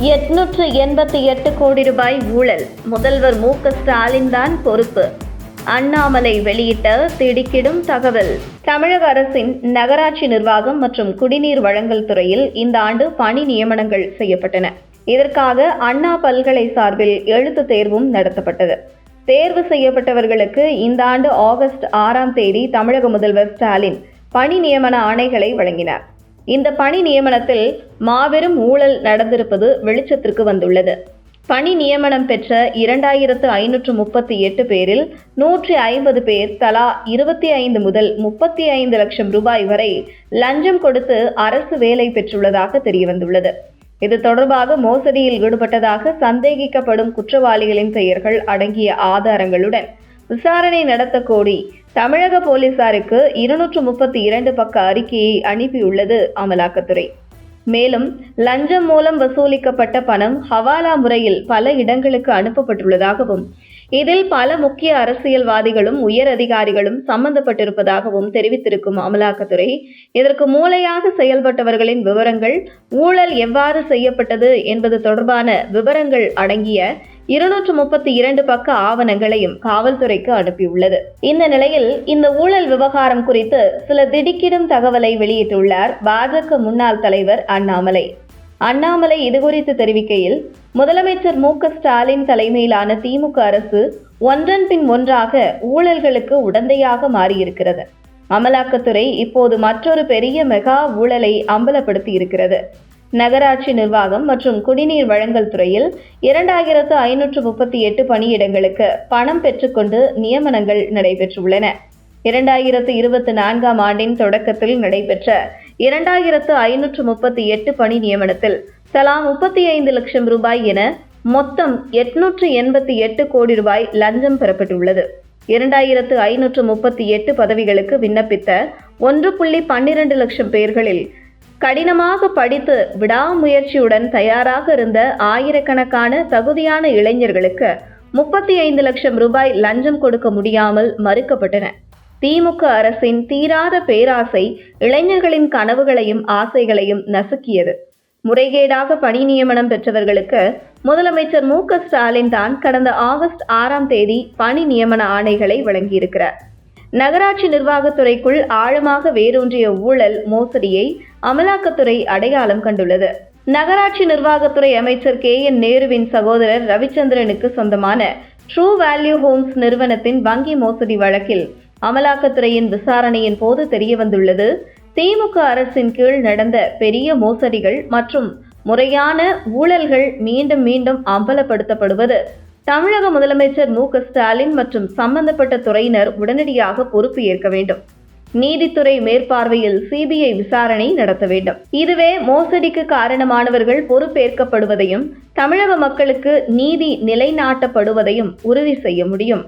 எட்நூற்று எண்பத்தி எட்டு கோடி ரூபாய் ஊழல். முதல்வர் மு க ஸ்டாலின் தான் பொறுப்பு. அண்ணாமலை வெளியிட்ட திடுக்கிடும் தகவல். தமிழக அரசின் நகராட்சி நிர்வாகம் மற்றும் குடிநீர் வழங்கல் துறையில் இந்த ஆண்டு பணி நியமனங்கள் செய்யப்பட்டன. இதற்காக அண்ணா பல்கலை சார்பில் எழுத்துத் தேர்வும் நடத்தப்பட்டது. தேர்வு செய்யப்பட்டவர்களுக்கு இந்த ஆண்டு ஆகஸ்ட் ஆறாம் தேதி தமிழக முதல்வர் ஸ்டாலின் பணி நியமன ஆணைகளை வழங்கினார். இந்த பணி நியமனத்தில் மாபெரும் ஊழல் நடந்திருப்பது வெளிச்சத்திற்கு வந்துள்ளது. பணி நியமனம் பெற்ற இரண்டாயிரத்து ஐநூற்று முப்பத்தி எட்டு பேரில் நூற்றி ஐம்பது பேர் தலா இருபத்தி ஐந்து முதல் முப்பத்தி ஐந்து லட்சம் ரூபாய் வரை லஞ்சம் கொடுத்து அரசு வேலை பெற்றுள்ளதாக தெரியவந்துள்ளது. இது தொடர்பாக மோசடியில் ஈடுபட்டதாக சந்தேகிக்கப்படும் குற்றவாளிகளின் பெயர்கள் அடங்கிய ஆதாரங்களுடன் விசாரணை நடத்த கோரி தமிழக போலீசாருக்கு இருநூற்று முப்பத்தி இரண்டு பக்க அறிக்கையை அனுப்பியுள்ளது அமலாக்கத்துறை. மேலும் லஞ்சம் மூலம் வசூலிக்கப்பட்ட பணம் ஹவாலா முறையில் பல இடங்களுக்கு அனுப்பப்பட்டுள்ளதாகவும் இதில் பல முக்கிய அரசியல்வாதிகளும் உயர் அதிகாரிகளும் சம்பந்தப்பட்டிருப்பதாகவும் தெரிவித்திருக்கும் அமலாக்கத்துறை இதற்கு மூளையாக செயல்பட்டவர்களின் விவரங்கள் ஊழல் எவ்வாறு செய்யப்பட்டது என்பது தொடர்பான விவரங்கள் அடங்கிய இருநூற்று முப்பத்தி இரண்டு பக்க ஆவணங்களையும் காவல்துறைக்கு அனுப்பியுள்ளது. இந்த நிலையில் இந்த ஊழல் விவகாரம் குறித்து சில திடுக்கிடும் தகவலை வெளியிட்டுள்ளார் பாஜக முன்னாள் தலைவர் அண்ணாமலை. அண்ணாமலை இதுகுறித்து தெரிவிக்கையில் முதலமைச்சர் மு ஸ்டாலின் தலைமையிலான திமுக அரசு ஒன்றன் பின் ஒன்றாக ஊழல்களுக்கு உடந்தையாக மாறியிருக்கிறது. அமலாக்கத்துறை இப்போது மற்றொரு பெரிய மெகா ஊழலை அம்பலப்படுத்தி இருக்கிறது நகராட்சி நிர்வாகம் மற்றும் குடிநீர் வழங்கல் துறையில் இரண்டாயிரத்து ஐநூற்று முப்பத்தி எட்டு பணியிடங்களுக்கு பணம் பெற்றுக்கொண்டு நியமனங்கள் நடைபெற்றுள்ளன. இரண்டாயிரத்து இருபத்தி நான்காம் ஆண்டின் தொடக்கத்தில் நடைபெற்ற இரண்டாயிரத்து ஐநூற்று முப்பத்தி எட்டு பணி நியமனத்தில் தலா முப்பத்தி ஐந்து லட்சம் ரூபாய் என மொத்தம் எட்நூற்று எண்பத்தி எட்டு கோடி ரூபாய் லஞ்சம் பெறப்பட்டுள்ளது. இரண்டாயிரத்து ஐநூற்று முப்பத்தி எட்டு பதவிகளுக்கு விண்ணப்பித்த ஒன்று புள்ளி பன்னிரண்டு லட்சம் பேர்களில் கடினமாக படித்து விடாமுயற்சியுடன் தயாராக இருந்த ஆயிரக்கணக்கான தகுதியான இளைஞர்களுக்கு முப்பத்தி ஐந்து லட்சம் ரூபாய் லஞ்சம் கொடுக்க முடியாமல் மறுக்கப்பட்டன. திமுக அரசின் தீராத பேராசை இளைஞர்களின் கனவுகளையும் ஆசைகளையும் நசுக்கியது. முறைகேடாக பணி நியமனம் பெற்றவர்களுக்கு முதலமைச்சர் மு ஸ்டாலின் தான் கடந்த ஆகஸ்ட் ஆறாம் தேதி பணி நியமன ஆணைகளை வழங்கியிருக்கிறார். நகராட்சி நிர்வாகத்துறைக்குள் ஆழமாக வேரூன்றிய ஊழல் மோசடியை அமலாக்கத்துறை அடையாளம் கண்டுள்ளது. நகராட்சி நிர்வாகத்துறை அமைச்சர் கே. என். நேருவின் சகோதரர் ரவிச்சந்திரனுக்கு சொந்தமான ட்ரூ வேல்யூ ஹோம்ஸ் நிறுவனத்தின் வங்கி மோசடி வழக்கில் அமலாக்கத்துறையின் விசாரணையின் போது தெரியவந்துள்ளது திமுக அரசின் கீழ் நடந்த பெரிய மோசடிகள் மற்றும் முறையான ஊழல்கள் மீண்டும் மீண்டும் அம்பலப்படுத்தப்படுவது தமிழக முதலமைச்சர் மு ஸ்டாலின் மற்றும் சம்பந்தப்பட்ட துறையினர் உடனடியாக பொறுப்பு ஏற்க வேண்டும். நீதித்துறை மேற்பார்வையில் சிபிஐ விசாரணை நடத்த வேண்டும். இதுவே மோசடிக்கு காரணமானவர்கள் பொறுப்பேற்கப்படுவதையும் தமிழக மக்களுக்கு நீதி நிலைநாட்டப்படுவதையும் உறுதி செய்ய முடியும்.